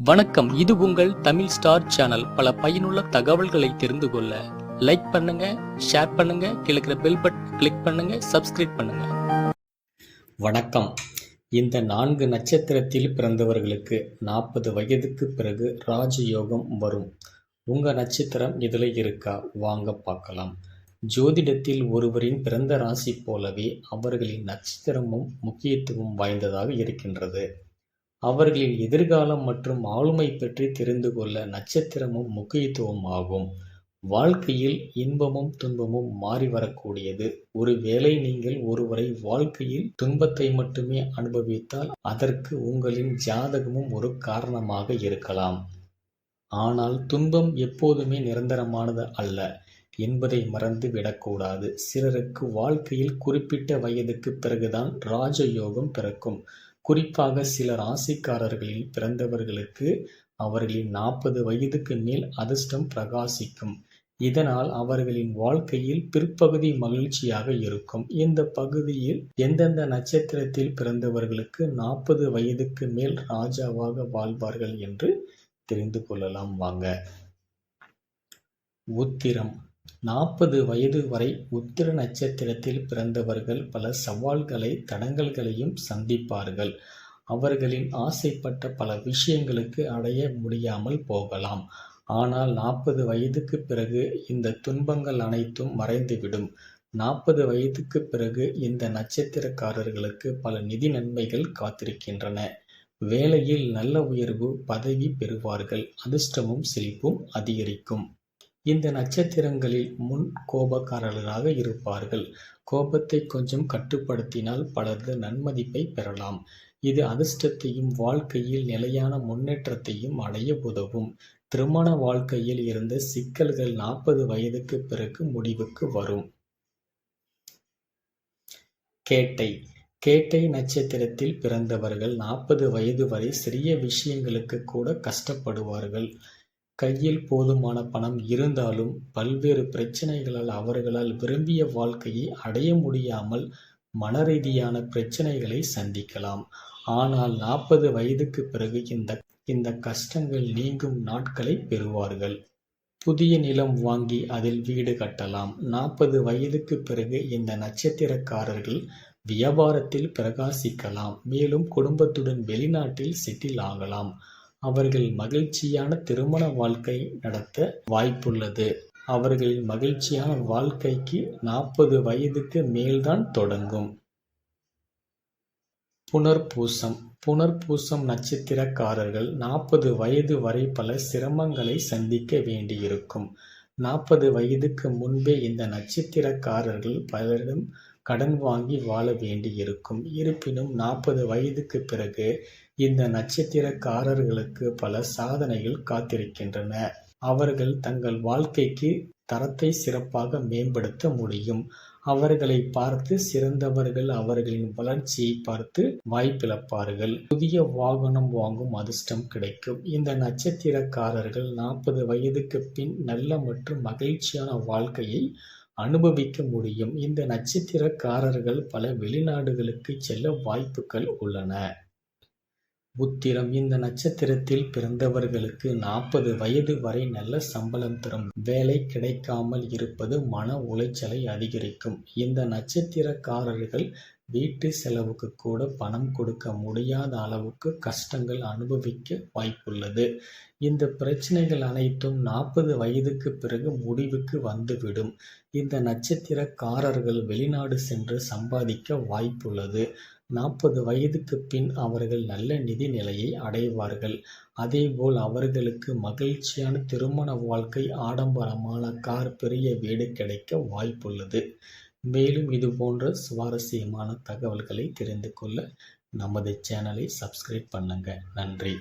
வணக்கம். இது உங்கள் தமிழ் ஸ்டார் சேனல். பல பயனுள்ள தகவல்களை தெரிந்து கொள்ள லைக் பண்ணுங்க ஷேர் பண்ணுங்க கிழக்கிற பெல் பட்டன் கிளிக் பண்ணுங்க சப்ஸ்கிரைப் பண்ணுங்க. வணக்கம். இந்த நான்கு நட்சத்திரத்தில் பிறந்தவர்களுக்கு நாற்பது வயதுக்கு பிறகு ராஜயோகம் வரும். உங்க நட்சத்திரம் இதில் இருக்கா? வாங்க பார்க்கலாம். ஜோதிடத்தில் ஒருவரின் பிறந்த ராசி போலவே அவர்களின் நட்சத்திரமும் முக்கியத்துவம் வாய்ந்ததாக இருக்கின்றது. அவர்களின் எதிர்காலம் மற்றும் ஆளுமை பற்றி தெரிந்து கொள்ள நட்சத்திரமும் முக்கியத்துவம் ஆகும். வாழ்க்கையில் இன்பமும் துன்பமும் மாறி வரக்கூடியது. ஒருவேளை நீங்கள் ஒருவரை வாழ்க்கையில் துன்பத்தை மட்டுமே அனுபவித்தால் அதற்கு உங்களின் ஜாதகமும் ஒரு காரணமாக இருக்கலாம். ஆனால் துன்பம் எப்போதுமே நிரந்தரமானது அல்ல. என்பதை மறந்து விடக்கூடாது. சிலருக்கு வாழ்க்கையில் குறிப்பிட்ட வயதுக்கு பிறகுதான் ராஜயோகம் பிறக்கும். குறிப்பாக சில ராசிக்காரர்களில் பிறந்தவர்களுக்கு அவர்களின் நாற்பது வயதுக்கு மேல் அதிர்ஷ்டம் பிரகாசிக்கும். இதனால் அவர்களின் வாழ்க்கையில் பிற்பகுதி மகிழ்ச்சியாக இருக்கும். இந்த பகுதியில் எந்தெந்த நட்சத்திரத்தில் பிறந்தவர்களுக்கு நாற்பது வயதுக்கு மேல் ராஜாவாக வாழ்வார்கள் என்று தெரிந்து கொள்ளலாம். வாங்க. உத்திரம். நாற்பது வயது வரை உத்திர நட்சத்திரத்தில் பிறந்தவர்கள் பல சவால்களை தடங்கல்களையும் சந்திப்பார்கள். அவர்களின் ஆசைப்பட்ட பல விஷயங்களுக்கு அடைய முடியாமல் போகலாம். ஆனால் நாற்பது வயதுக்கு பிறகு இந்த துன்பங்கள் அனைத்தும் மறைந்துவிடும். நாற்பது வயதுக்கு பிறகு இந்த நட்சத்திரக்காரர்களுக்கு பல நிதி நன்மைகள் காத்திருக்கின்றன. வேலையில் நல்ல உயர்வு பதவி பெறுவார்கள். அதிர்ஷ்டமும் செழிப்பும் அதிகரிக்கும். இந்த நட்சத்திரங்களில் முன் கோபக்காரர்களாக இருப்பார்கள். கோபத்தை கொஞ்சம் கட்டுப்படுத்தினால் பலரது நன்மதிப்பை பெறலாம். இது அதிர்ஷ்டத்தையும் வாழ்க்கையில் நிலையான முன்னேற்றத்தையும் அடைய உதவும். திருமண வாழ்க்கையில் இருந்த சிக்கல்கள் நாற்பது வயதுக்கு பிறகு முடிவுக்கு வரும். கேட்டை. கேட்டை நட்சத்திரத்தில் பிறந்தவர்கள் நாற்பது வயது வரை சிறிய விஷயங்களுக்கு கூட கஷ்டப்படுவார்கள். கையில் போதுமான பணம் இருந்தாலும் பல்வேறு பிரச்சனைகளால் அவர்களால் விரும்பிய வாழ்க்கையை அடைய முடியாமல் மனரீதியான பிரச்சனைகளை சந்திக்கலாம். ஆனால் நாற்பது வயதுக்கு பிறகு இந்த இந்த கஷ்டங்கள் நீங்கும் நாட்களை பெறுவார்கள். புதிய நிலம் வாங்கி அதில் வீடு கட்டலாம். நாற்பது வயதுக்கு பிறகு இந்த நட்சத்திரக்காரர்கள் வியாபாரத்தில் பிரகாசிக்கலாம். மேலும் குடும்பத்துடன் வெளிநாட்டில் செட்டில் ஆகலாம். அவர்கள் மகிழ்ச்சியான திருமண வாழ்க்கை நடத்த வாய்ப்புள்ளது. அவர்களின் மகிழ்ச்சியான வாழ்க்கைக்கு நாற்பது வயதுக்கு மேல்தான் தொடங்கும். புனர்பூசம். புனர்பூசம் நட்சத்திரக்காரர்கள் நாற்பது வயது வரை பல சிரமங்களை சந்திக்க வேண்டியிருக்கும். நாற்பது வயதுக்கு முன்பே இந்த நட்சத்திரக்காரர்கள் பலரிடம் கடன் வாங்கி வாழ வேண்டியிருக்கும். இருப்பினும் நாற்பது வயதுக்கு பிறகு இந்த நட்சத்திரக்காரர்களுக்கு பல சாதனைகள் காத்திருக்கின்றன. அவர்கள் தங்கள் வாழ்க்கைக்கு தரத்தை சிறப்பாக மேம்படுத்த முடியும். அவர்களை பார்த்து சிறந்தவர்கள் அவர்களின் வளர்ச்சியை பார்த்து வாய்ப்பிழப்பார்கள். புதிய வாகனம் வாங்கும் அதிர்ஷ்டம் கிடைக்கும். இந்த நட்சத்திரக்காரர்கள் நாற்பது வயதுக்கு பின் நல்ல மற்றும் மகிழ்ச்சியான வாழ்க்கையை அனுபவிக்க முடியும். இந்த நட்சத்திரக்காரர்கள் பல வெளிநாடுகளுக்கு செல்ல வாய்ப்புகள் உள்ளன. உத்திரம் இந்த நட்சத்திரத்தில் பிறந்தவர்களுக்கு நாற்பது வயது வரை நல்ல சம்பளம் தரும். வேலை கிடைக்காமல் இருப்பது மன உளைச்சலை அதிகரிக்கும். இந்த நட்சத்திரக்காரர்கள் வீட்டு செலவுக்கு கூட பணம் கொடுக்க முடியாத அளவுக்கு கஷ்டங்கள் அனுபவிக்க வாய்ப்புள்ளது. இந்த பிரச்சனைகள் அனைத்தும் நாற்பது வயதுக்கு பிறகு முடிவுக்கு வந்துவிடும். இந்த நட்சத்திரக்காரர்கள் வெளிநாடு சென்று சம்பாதிக்க வாய்ப்புள்ளது. நாற்பது வயதுக்கு பின் அவர்கள் நல்ல நிதி நிலையை அடைவார்கள். அதேபோல் அவர்களுக்கு மகிழ்ச்சியான திருமண வாழ்க்கை ஆடம்பரமான கார் பெரிய வீடு கிடைக்க வாய்ப்புள்ளது. மேலும் இது போன்ற சுவாரஸ்யமான தகவல்களை தெரிந்து கொள்ள நமது சேனலை சப்ஸ்கிரைப் பண்ணுங்கள் நன்றி.